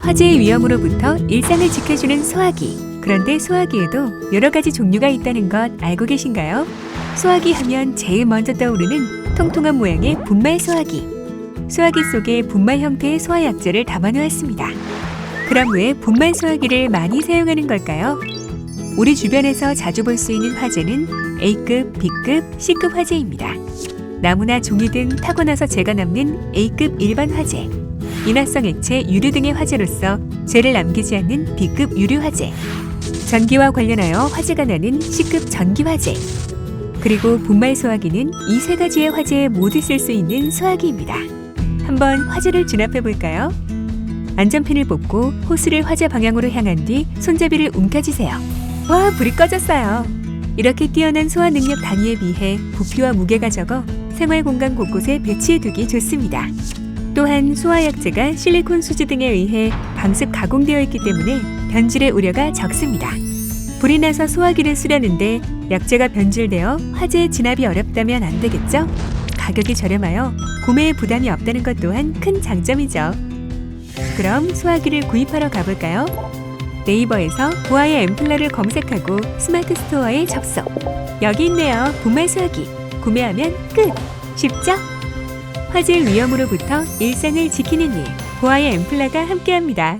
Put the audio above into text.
화재의 위험으로부터 일상을 지켜주는 소화기. 그런데 소화기에도 여러 가지 종류가 있다는 것 알고 계신가요? 소화기 하면 제일 먼저 떠오르는 통통한 모양의 분말 소화기. 소화기 속에 분말 형태의 소화약제를 담아놓았습니다. 그럼 왜 분말 소화기를 많이 사용하는 걸까요? 우리 주변에서 자주 볼 수 있는 화재는 A급, B급, C급 화재입니다. 나무나 종이 등 타고 나서 재가 남는 A급 일반 화재, 인화성 액체 유류 등의 화재로서 죄를 남기지 않는 B급 유류 화재, 전기와 관련하여 화재가 나는 C급 전기 화재, 그리고 분말 소화기는 이 세 가지의 화재에 모두 쓸 수 있는 소화기입니다. 한번 화재를 진압해 볼까요? 안전핀을 뽑고 호스를 화재 방향으로 향한 뒤 손잡이를 움켜쥐세요. 와, 불이 꺼졌어요. 이렇게 뛰어난 소화 능력 단위에 비해 부피와 무게가 적어 생활 공간 곳곳에 배치해 두기 좋습니다. 또한 소화약제가 실리콘 수지 등에 의해 방습 가공되어 있기 때문에 변질의 우려가 적습니다. 불이 나서 소화기를 쓰려는데 약제가 변질되어 화재 진압이 어렵다면 안 되겠죠? 가격이 저렴하여 구매에 부담이 없다는 것 또한 큰 장점이죠. 그럼 소화기를 구입하러 가볼까요? 네이버에서 보아의 엠플라를 검색하고 스마트 스토어에 접속. 여기 있네요. 분말 소화기. 구매하면 끝. 쉽죠? 화재 위험으로부터 일상을 지키는 일. 보아의 엠플라가 함께합니다.